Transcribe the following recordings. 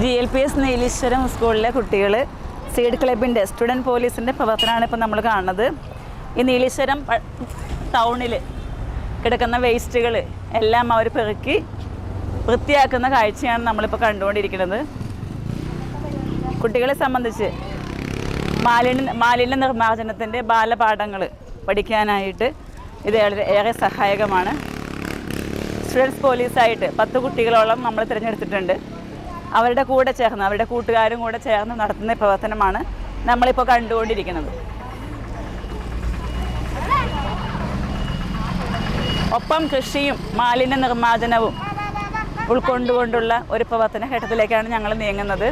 G L P S Nileshwaram സ്കൂളിലെ കുട്ടികൾ seed ക്ലബിന്റെ സ്റ്റുഡന്റ് പോലീസിന്റെ പ്രവർത്തനമാണ് ഇപ്പോൾ നമ്മൾ കാണുന്നത്. ഈ നീലീശ്വരം ടൗണിൽ കിടക്കുന്ന വേസ്റ്റുകൾ എല്ലാം അവർ പെറുക്കി വൃത്തിയാക്കുന്ന കാഴ്ചയാണ് നമ്മളിപ്പോൾ കണ്ടുകൊണ്ടിരിക്കുന്നത്. കുട്ടികളെ സംബന്ധിച്ച് മാലിന്യ മാലിന്യ നിർമ്മാർജനത്തിന്റെ ബാലപാഠങ്ങൾ പഠിക്കാനായിട്ട് ഇത് ഏറെ ഏറെ സഹായകമാണ്. സ്റ്റുഡൻസ് പോലീസായിട്ട് പത്ത് കുട്ടികളോളം നമ്മൾ തിരഞ്ഞെടുത്തിട്ടുണ്ട്. അവരുടെ കൂടെ ചേർന്ന് അവരുടെ കൂട്ടുകാരും കൂടെ ചേർന്ന് നടത്തുന്ന പ്രവർത്തനമാണ് നമ്മളിപ്പോൾ കണ്ടുകൊണ്ടിരിക്കുന്നത്. ഒപ്പം കൃഷിയും മാലിന്യ നിർമ്മാർജനവും ഉൾക്കൊണ്ടുകൊണ്ടുള്ള ഒരു പ്രവർത്തന ഘട്ടത്തിലേക്കാണ് ഞങ്ങൾ നീങ്ങുന്നത്.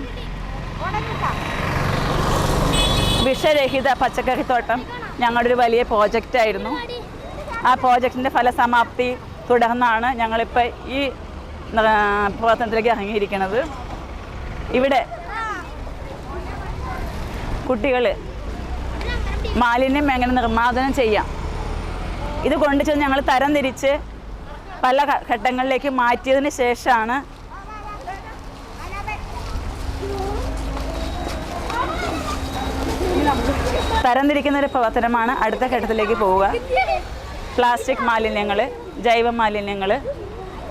വിഷരഹിത പച്ചക്കറിത്തോട്ടം ഞങ്ങളുടെ ഒരു വലിയ പ്രോജക്റ്റായിരുന്നു. ആ പ്രോജക്റ്റിന്റെ ഫലസമാപ്തി തുടർന്നാണ് ഞങ്ങളിപ്പോൾ ഈ പ്രവർത്തനത്തിലേക്ക് ഇറങ്ങിയിരിക്കുന്നത്. ഇവിടെ കുട്ടികൾ മാലിന്യം എങ്ങനെ നിർമ്മാർജനം ചെയ്യാം? ഇത് കൊണ്ടുചെന്ന് ഞങ്ങൾ തരംതിരിച്ച് പല ഘട്ടങ്ങളിലേക്ക് മാറ്റിയതിന് ശേഷമാണ് തരംതിരിക്കുന്ന ഒരു പ്രവർത്തനമാണ് അടുത്ത ഘട്ടത്തിലേക്ക് പോവുക. പ്ലാസ്റ്റിക് മാലിന്യങ്ങൾ ജൈവ മാലിന്യങ്ങൾ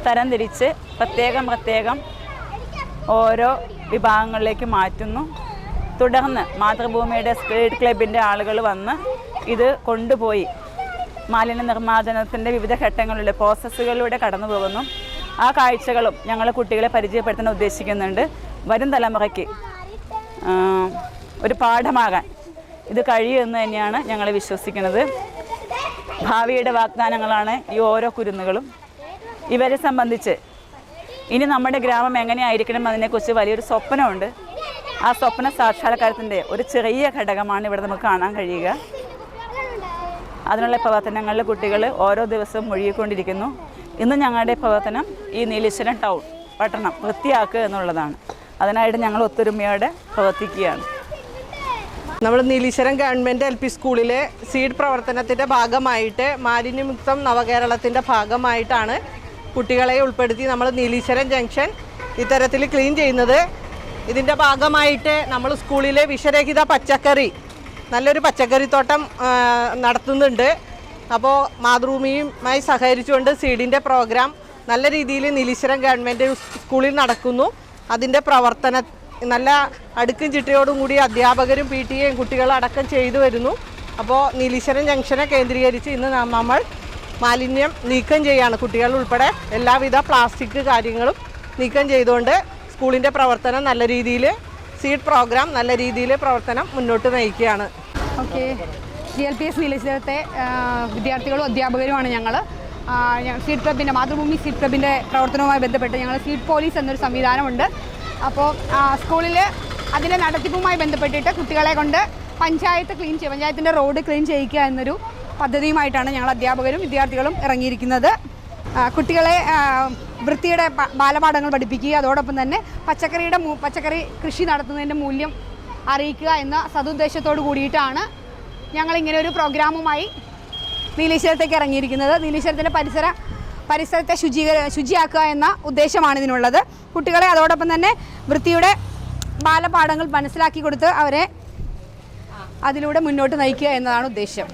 തരംതിരിച്ച് പ്രത്യേകം പ്രത്യേകം ഓരോ വിഭാഗങ്ങളിലേക്ക് മാറ്റുന്നു. തുടർന്ന് മാതൃഭൂമിയുടെ സ്പീഡ് ക്ലബിന്റെ ആളുകൾ വന്ന് ഇത് കൊണ്ടുപോയി. മാലിന്യ നിർമ്മാർജനത്തിന്റെ വിവിധ ഘട്ടങ്ങളിലൂടെ പ്രോസസ്സുകളിലൂടെ കടന്നു പോകുന്നു. ആ കാഴ്ചകളും ഞങ്ങൾ കുട്ടികളെ പരിചയപ്പെടുത്താൻ ഉദ്ദേശിക്കുന്നുണ്ട്. വരും തലമുറയ്ക്ക് ഒരു പാഠമാകാൻ ഇത് കഴിയുമെന്ന് തന്നെയാണ് ഞങ്ങൾ വിശ്വസിക്കുന്നത്. ഭാവിയുടെ വാഗ്ദാനങ്ങളാണ് ഈ ഓരോ കുരുന്നുകളും. ഇവരെ സംബന്ധിച്ച് ഇനി നമ്മുടെ ഗ്രാമം എങ്ങനെയായിരിക്കണം അതിനെക്കുറിച്ച് വലിയൊരു സ്വപ്നമുണ്ട്. ആ സ്വപ്ന സാക്ഷാത്കാരത്തിന്റെ ഒരു ചെറിയ ഘടകമാണ് ഇവിടെ നമുക്ക് കാണാൻ കഴിയുക. അതിനുള്ള പ്രവർത്തനങ്ങളിൽ കുട്ടികൾ ഓരോ ദിവസവും മുഴുകിക്കൊണ്ടിരിക്കുന്നു. ഇന്ന് ഞങ്ങളുടെ പ്രവർത്തനം ഈ നീലീശ്വരം ടൗൺ പട്ടണം വൃത്തിയാക്കുക എന്നുള്ളതാണ്. അതിനായിട്ട് ഞങ്ങൾ ഒത്തൊരുമയോടെ പ്രവർത്തിക്കുകയാണ്. നമ്മൾ നീലീശ്വരം ഗവൺമെന്റ് എൽ പി സ്കൂളിലെ സീഡ് പ്രവർത്തനത്തിന്റെ ഭാഗമായിട്ട് മാലിന്യമുക്തം നവകേരളത്തിന്റെ ഭാഗമായിട്ടാണ് കുട്ടികളെ ഉൾപ്പെടുത്തി നമ്മൾ നീലീശ്വരം ജംഗ്ഷൻ ഇത്തരത്തിൽ ക്ലീൻ ചെയ്യുന്നത്. ഇതിന്റെ ഭാഗമായിട്ട് നമ്മൾ സ്കൂളിലെ വിഷരഹിത പച്ചക്കറി നല്ലൊരു പച്ചക്കറിത്തോട്ടം നടത്തുന്നുണ്ട്. അപ്പോൾ മാതൃഭൂമിയുമായി സഹകരിച്ചുകൊണ്ട് സീഡിന്റെ പ്രോഗ്രാം നല്ല രീതിയിൽ നീലീശ്വരം ഗവൺമെന്റ് സ്കൂളിൽ നടക്കുന്നു. അതിന്റെ പ്രവർത്തന നല്ല അടുക്കും ചിട്ടയോടും കൂടി അധ്യാപകരും പി ടി എയും കുട്ടികളടക്കം ചെയ്തു വരുന്നു. അപ്പോൾ നീലീശ്വരം ജംഗ്ഷനെ കേന്ദ്രീകരിച്ച് ഇന്ന് നമ്മൾ മാലിന്യം നീക്കം ചെയ്യാണ്. കുട്ടികൾ ഉൾപ്പെടെ എല്ലാവിധ പ്ലാസ്റ്റിക് കാര്യങ്ങളും നീക്കം ചെയ്തുകൊണ്ട് സ്കൂളിന്റെ പ്രവർത്തനം നല്ല രീതിയിൽ സീഡ് പ്രോഗ്രാം നല്ല രീതിയിൽ പ്രവർത്തനം മുന്നോട്ട് നയിക്കുകയാണ്. Okay. G L P S നീലശ്വരത്തെ വിദ്യാർത്ഥികളും അധ്യാപകരുമാണ് ഞങ്ങൾ സീഡ് ക്ലബിന്റെ മാതൃഭൂമി സീഡ് ക്ലബിന്റെ പ്രവർത്തനവുമായി ബന്ധപ്പെട്ട് ഞങ്ങൾ സീഡ് പോലീസ് എന്നൊരു സംവിധാനമുണ്ട്. അപ്പോൾ സ്കൂളിൽ അതിന്റെ നടത്തിപ്പുമായി ബന്ധപ്പെട്ടിട്ട് കുട്ടികളെ കൊണ്ട് പഞ്ചായത്ത് ക്ലീൻ ചെയ്യുക പഞ്ചായത്തിന്റെ റോഡ് ക്ലീൻ ചെയ്യിക്കുക എന്നൊരു പദ്ധതിയുമായിട്ടാണ് ഞങ്ങൾ അധ്യാപകരും വിദ്യാർത്ഥികളും ഇറങ്ങിയിരിക്കുന്നത്. കുട്ടികളെ വൃത്തിയുടെ ബാലപാഠങ്ങൾ പഠിപ്പിക്കുക അതോടൊപ്പം തന്നെ പച്ചക്കറിയുടെ പച്ചക്കറി കൃഷി നടത്തുന്നതിന്റെ മൂല്യം അറിയിക്കുക എന്ന സതുദ്ദേശത്തോട് കൂടിയിട്ടാണ് ഞങ്ങൾ ഇങ്ങനെ ഒരു പ്രോഗ്രാമുമായി നീലീശ്വരത്തേക്ക് ഇറങ്ങിയിരിക്കുന്നത്. നീലീശ്വരത്തിന്റെ പരിസര പരിസരത്തെ ശുചീകര ശുചിയാക്കുക എന്ന ഉദ്ദേശമാണ് ഇതിനുള്ളത്. കുട്ടികളെ അതോടൊപ്പം തന്നെ വൃത്തിയുടെ ബാലപാഠങ്ങൾ മനസ്സിലാക്കി കൊടുത്ത് അവരെ അതിലൂടെ മുന്നോട്ട് നയിക്കുക എന്നതാണ് ഉദ്ദേശം.